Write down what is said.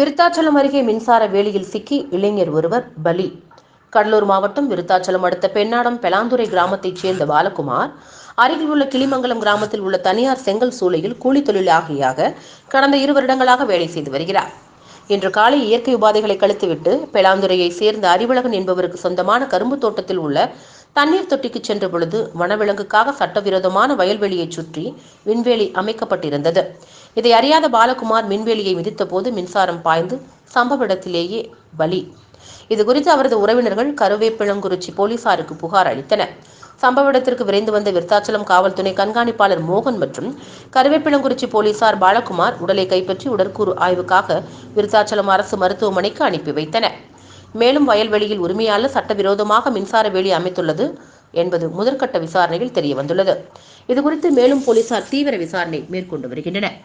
விருத்தாச்சலம் அருகே மின்சார வேலியில் சிக்கி இளைஞர் ஒருவர் பலி. கடலூர் மாவட்டம் விருத்தாச்சலம் அடுத்த பெண்ணாடம் பெலாந்துறை கிராமத்தைச் சேர்ந்த பாலகுமார் அருகில் உள்ள கிளிமங்கலம் கிராமத்தில் உள்ள தனியார் செங்கல் சூளையில் கூலி தொழிலாகியாக கடந்த இரு வருடங்களாக வேலை செய்து வருகிறார். இன்று காலை இயற்கை உபாதைகளை கழித்துவிட்டு பெலாந்துறையை சேர்ந்த அறிவழகன் என்பவருக்கு சொந்தமான கரும்பு தோட்டத்தில் உள்ள தண்ணீர் தொட்டிக்கு சென்ற பொழுது வனவிலங்குக்காக சட்டவிரோதமான வயல்வெளியை சுற்றி விண்வெளி அமைக்கப்பட்டிருந்தது. இதை அறியாத பாலகுமார் மின்வேலியை மிதித்தபோது மின்சாரம் பாய்ந்து சம்பவ இடத்திலேயே பலி இது குறித்து அவரது உறவினர்கள் கருவேப்பிளங்குறிச்சி போலீசாருக்கு புகார் அளித்தனர். சம்பவ இடத்திற்கு விரைந்து வந்த விருத்தாச்சலம் காவல்துறை கண்காணிப்பாளர் மோகன் மற்றும் கருவேப்பிளங்குறிச்சி போலீசார் பாலகுமார் உடலை கைப்பற்றி உடற்கூறு ஆய்வுக்காக விருத்தாச்சலம் அரசு மருத்துவமனைக்கு அனுப்பி வைத்தனர். மேலும் வயல்வெளியில் உரிமையாளர் சட்டவிரோதமாக மின்சார வேலி அமைத்துள்ளது என்பது முதற்கட்ட விசாரணையில் தெரிய வந்துள்ளது இதுகுறித்து மேலும் போலீசார் தீவிர விசாரணை மேற்கொண்டு வருகின்றனர்.